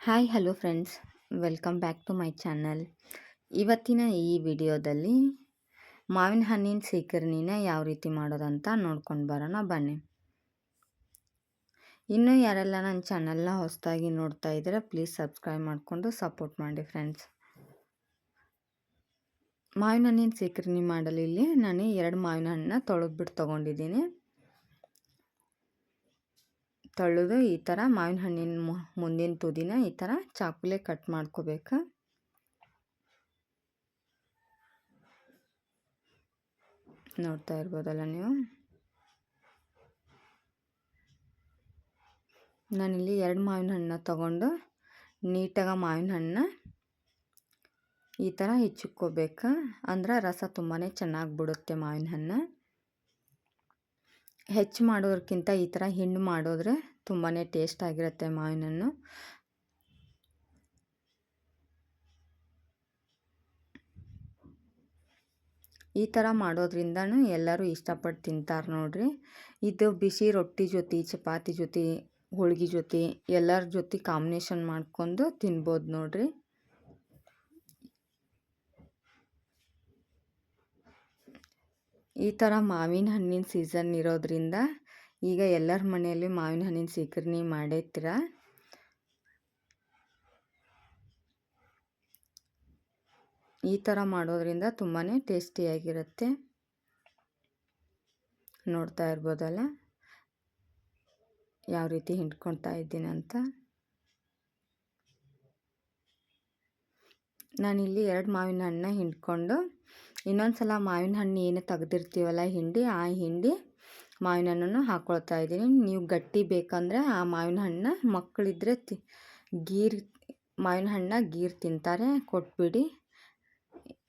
Hi hello friends welcome back to my channel ಇವತ್ತಿನ ಈ ವಿಡಿಯೋದಲ್ಲಿ ಮಾವಿನ ಹಣ್ಣಿನ ಸೀಕರ್ಣಿನ ಯಾವ ರೀತಿ ಮಾಡೋದಂತ ನೋಡ್ಕೊಂಡು ಬರೋಣ ಬನ್ನಿ. ಇನ್ನೂ ಯಾರೆಲ್ಲ ನನ್ನ ಚಾನಲ್ನ ಹೊಸದಾಗಿ ನೋಡ್ತಾ ಇದ್ದೀರಾ ಪ್ಲೀಸ್ ಸಬ್ಸ್ಕ್ರೈಬ್ ಮಾಡಿಕೊಂಡು ಸಪೋರ್ಟ್ ಮಾಡಿ ಫ್ರೆಂಡ್ಸ್ ಮಾವಿನ ಹಣ್ಣಿನ ಸೀಕರ್ಣಿ ಮಾಡಲು ಇಲ್ಲಿ ನಾನು ಎರಡು ಮಾವಿನ ಹಣ್ಣನ್ನ ತೊಳೆದ್ಬಿಟ್ಟು ತೊಗೊಂಡಿದ್ದೀನಿ. ತೊಳೆದು ಈ ಥರ ಮಾವಿನ ಹಣ್ಣಿನ ಮುಂದಿನ ತುದಿನ ಈ ಥರ ಚಾಕುಲೆ ಕಟ್ ಮಾಡ್ಕೋಬೇಕು. ನೋಡ್ತಾ ಇರ್ಬೋದಲ್ಲ ನೀವು? ನಾನಿಲ್ಲಿ ಎರಡು ಮಾವಿನ ಹಣ್ಣನ್ನ ತಗೊಂಡು ನೀಟಾಗಿ ಮಾವಿನ ಹಣ್ಣನ್ನ ಈ ಥರ ಹೆಚ್ಚಿಕ್ಕೋಬೇಕು ಅಂದ್ರೆ ರಸ ತುಂಬಾ ಚೆನ್ನಾಗಿ ಬಿಡುತ್ತೆ ಮಾವಿನ ಹಣ್ಣು. ಹೆಚ್ಚು ಮಾಡೋದಕ್ಕಿಂತ ಈ ಥರ ಹಿಂಡು ಮಾಡಿದ್ರೆ ತುಂಬಾ ಟೇಸ್ಟ್ ಆಗಿರುತ್ತೆ ಮಾವಿನ ಹಣ್ಣು ಈ ಥರ ಮಾಡೋದ್ರಿಂದನೂ ಎಲ್ಲರೂ ಇಷ್ಟಪಟ್ಟು ತಿಂತಾರೆ ನೋಡಿರಿ. ಇದು ಬಿಸಿ ರೊಟ್ಟಿ ಜೊತೆ, ಚಪಾತಿ ಜೊತೆ, ಹೋಳ್ಗೆ ಜೊತೆ ಎಲ್ಲರ ಜೊತೆ ಕಾಂಬಿನೇಷನ್ ಮಾಡ್ಕೊಂಡು ತಿನ್ಬೋದು ನೋಡ್ರಿ. ಈ ಥರ ಮಾವಿನ ಹಣ್ಣಿನ ಸೀಸನ್ ಇರೋದ್ರಿಂದ ಈಗ ಎಲ್ಲರ ಮನೆಯಲ್ಲಿ ಮಾವಿನ ಹಣ್ಣಿನ ಸೀಕರ್ಣಿ ಮಾಡಿರ್ತೀರ ಈ ಥರ ಮಾಡೋದ್ರಿಂದ ತುಂಬಾ ಟೇಸ್ಟಿಯಾಗಿರುತ್ತೆ ನೋಡ್ತಾ ಇರ್ಬೋದಲ್ಲ? ಯಾವ ರೀತಿ ಹಿಂಡ್ಕೊಳ್ತಾ ಇದ್ದೀನಿ ಅಂತ? ನಾನಿಲ್ಲಿ ಎರಡು ಮಾವಿನ ಹಣ್ಣನ್ನ ಹಿಂಡ್ಕೊಂಡು ಇನ್ನೊಂದು ಸಲ ಮಾವಿನ ಹಣ್ಣು ಏನು ತೆಗ್ದಿರ್ತೀವಲ್ಲ ಹಿಂಡಿ, ಆ ಹಿಂಡಿ ಮಾವಿನ ಹಣ್ಣನ್ನು ಹಾಕ್ಕೊಳ್ತಾ ಇದ್ದೀನಿ. ನೀವು ಗಟ್ಟಿ ಬೇಕಂದರೆ ಆ ಮಾವಿನ ಹಣ್ಣನ್ನ ಮಕ್ಕಳಿದ್ರೆ ತಿ, ಗೀರ್, ಮಾವಿನ ಹಣ್ಣನ್ನ ಗೀರ್ ತಿಂತಾರೆ, ಕೊಟ್ಬಿಡಿ.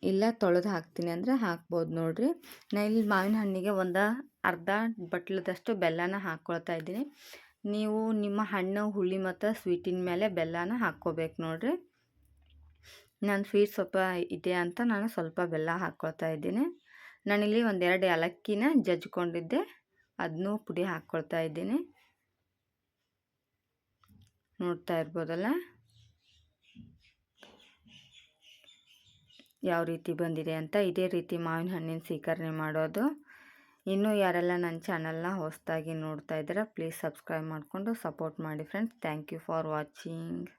ಇಲ್ಲ ತೊಳೆದು ಹಾಕ್ತೀನಿ ಅಂದರೆ ಹಾಕ್ಬೋದು ನೋಡಿರಿ. ನಾನು ಇಲ್ಲಿ ಮಾವಿನ ಹಣ್ಣಿಗೆ ಒಂದು ಅರ್ಧ ಬಟ್ಲದಷ್ಟು ಬೆಲ್ಲನ ಹಾಕ್ಕೊಳ್ತಾ ಇದ್ದೀನಿ. ನೀವು ನಿಮ್ಮ ಹಣ್ಣು, ಹುಳಿ ಮತ್ತು ಸ್ವೀಟಿನ ಮೇಲೆ ಬೆಲ್ಲನ ಹಾಕ್ಕೋಬೇಕು ನೋಡಿರಿ. ನಾನು ಸ್ವೀಟ್ ಸ್ವಲ್ಪ ಇದೆ ಅಂತ ನಾನು ಸ್ವಲ್ಪ ಬೆಲ್ಲ ಹಾಕ್ಕೊಳ್ತಾ ಇದ್ದೀನಿ. ನಾನಿಲ್ಲಿ ಒಂದೆರಡು ಏಲಕ್ಕಿನ ಜಜ್ಕೊಂಡಿದ್ದೆ ಅದನ್ನೂ ಪುಡಿ ಹಾಕ್ಕೊಳ್ತಾ ಇದ್ದೀನಿ. ನೋಡ್ತಾ ಇರ್ಬೋದಲ್ಲ? ಯಾವ ರೀತಿ ಬಂದಿದೆ ಅಂತ ಇದೇ ರೀತಿ ಮಾವಿನ ಹಣ್ಣಿನ ಸ್ವೀಕರಣೆ ಮಾಡೋದು. ಇನ್ನೂ ಯಾರೆಲ್ಲ ನನ್ನ ಚಾನಲ್ನ ಹೊಸದಾಗಿ ನೋಡ್ತಾ ಇದ್ದೀರಾ, ಪ್ಲೀಸ್ ಸಬ್ಸ್ಕ್ರೈಬ್ ಮಾಡಿಕೊಂಡು ಸಪೋರ್ಟ್ ಮಾಡಿ friends. Thank you for watching.